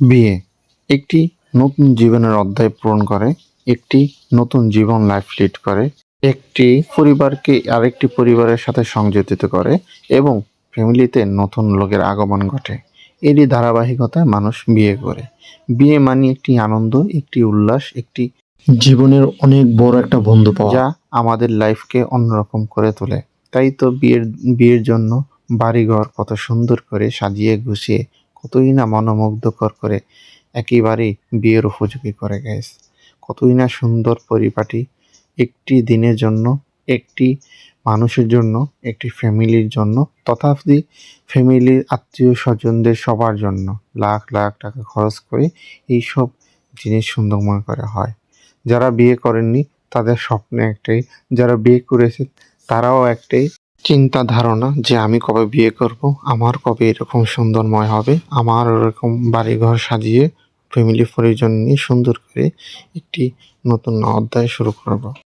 বিয়ে। একটি নতুন জীবনের অধ্যায় পূরণ করে একটি নতুন জীবন লাইফ লিড করে একটি পরিবারকে আরেকটি পরিবারের সাথে সংযোজিত করে এবং ফ্যামিলিতে নতুন লোকের আগমন ঘটে। এরই ধারাবাহিকতায় মানুষ বিয়ে করে। বিয়ে মানে একটি আনন্দ একটি উল্লাস একটি জীবনের অনেক বড় একটা বন্ধু পাওয়া। যা আমাদের লাইফকে অন্যরকম করে তোলে। তাই তো বিয়ের বিয়ের জন্য বাড়িঘর কত সুন্দর করে সাজিয়ে গুছিয়ে কতই না মনোমুগ্ধকর করে একেবারেই বিয়ের উপযোগী করে গ্যাস কতই না সুন্দর পরিপাটি, একটি দিনের জন্য, একটি মানুষের জন্য, একটি ফ্যামিলির জন্য, তথাপি ফ্যামিলির আত্মীয় স্বজনদের সবার জন্য লাখ লাখ টাকা খরচ করে এইসব জিনিস সুন্দরময় করা হয়। যারা বিয়ে করেননি, তাদের স্বপ্নে একটাই, যারা বিয়ে করেছে, তারাও একটাই চিন্তা ধারণা যে আমি কবে বিয়ে করব, আমার কবে এরকম সুন্দরময় হবে, আমার ওরকম বাড়িঘর সাজিয়ে ফ্যামিলি পরিজন নিয়ে সুন্দর করে একটি নতুন অধ্যায় শুরু করব।